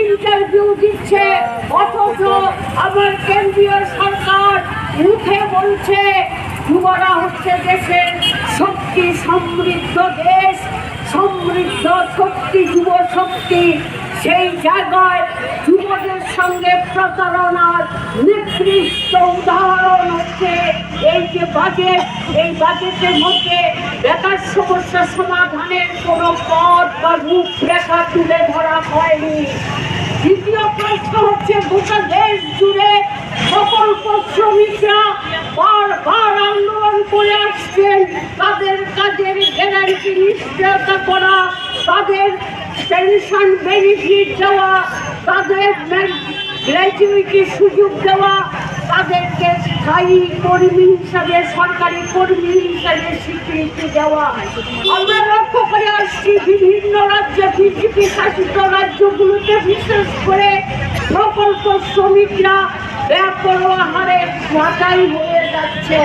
Interview দিচ্ছে, অথচ আমার কেন্দ্রীয় সরকার মুখে বলছে, যুবরা হচ্ছে দেশের শক্তি সমৃদ্ধ দেশ, সমৃদ্ধ শক্তি, যুব শক্তি। সেই জায়গায় যুবদের সঙ্গে প্রতারণার নিকৃষ্ট উদাহরণ হচ্ছে এই যে বাজেট এই বাজেটের মধ্যে বেকার সমস্যা সমাধানের কোনো পথ বা রূপরেখা তুলে ধরা হয়নি। দ্বিতীয় প্রশ্ন হচ্ছে, গোটা দেশ জুড়ে প্রকল্প শ্রমিকরা বারবার আন্দোলন করে আসছেন। তাদের কাজের গ্যারান্টি নিশ্চয়তা করা, তাদের পেনশন বেনিফিট দেওয়া, তাদের গ্র্যাচুইটির সুযোগ দেওয়া স্থায়ী কর্মী হিসাবে, সরকারি কর্মী হিসাবে স্বীকৃতি দেওয়া আমরা লক্ষ্য করে আসছি, বিভিন্ন রাজ্যে বিজেপি শাসিত রাজ্যগুলোতে বিশেষ করে প্রকল্প শ্রমিকরা ব্যাপরোয়া হারে ছাঁটাই হয়ে যাচ্ছে।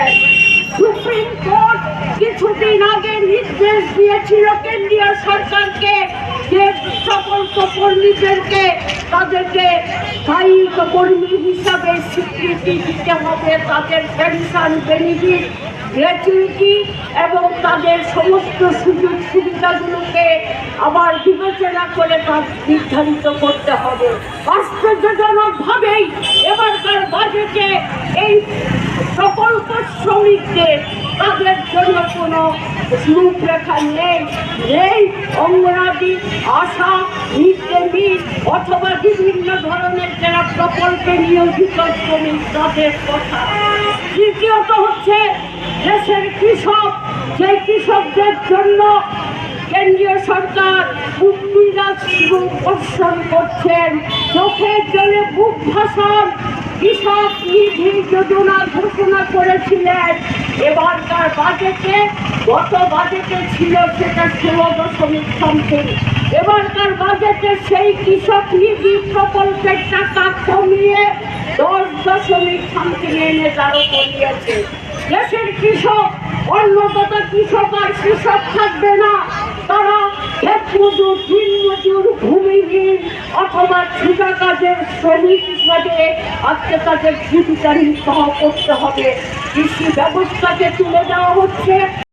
সুপ্রিম কোর্ট কিছুদিন আগে নির্দেশ দিয়েছিল কেন্দ্রীয় সরকারকে যে প্রকল্প কর্মীদেরকে তাদেরকে স্থায়ী কর্মী হিসাবে স্বীকৃতি দিতে হবে। তাদের পেনশন বেনিফিট গ্র্যাচুইটি এবং তাদের সমস্ত সুযোগ সুবিধাগুলোকে আবার বিবেচনা করে তা নির্ধারিত করতে হবে। আশ্চর্যজনকভাবেই এবারকার বাজেটে এই প্রকল্প শ্রমিকদের তাদের জন্য কোনো রূপরেখা নেই। নেই অঙ্গনাদি আশা মিল অথবা বিভিন্ন ধরনের যারা প্রকল্পে নিয়োজিত শ্রমিক তাদের কথা। তৃতীয়ত হচ্ছে দেশের কৃষক, যে কৃষকদের জন্য কেন্দ্রীয় সরকার উদ্বিরাজ পোষণ করছেন। চোখের জলে বুক ভাষণ কৃষক নিধি যোজনা ঘোষণা করেছিলেন। এবারকার বাজেটে, গত বাজেটে ছিল সেটা ষোলো দশমিক সামথিং এবারকার বাজেটে সেই কৃষক নিধি প্রকল্পের টাকা কমিয়ে দশ দশমিক সামথিং এনে দাঁড়ো করিয়েছে। দেশের কৃষক, অন্নদাতা কৃষক আর কৃষক অথবা ঠিকা কাজের শ্রমিক হিসাবে আজকে তাদের জীবিকা নির্বাহ করতে হবে। কৃষি ব্যবস্থাকে তুলে দেওয়া হচ্ছে।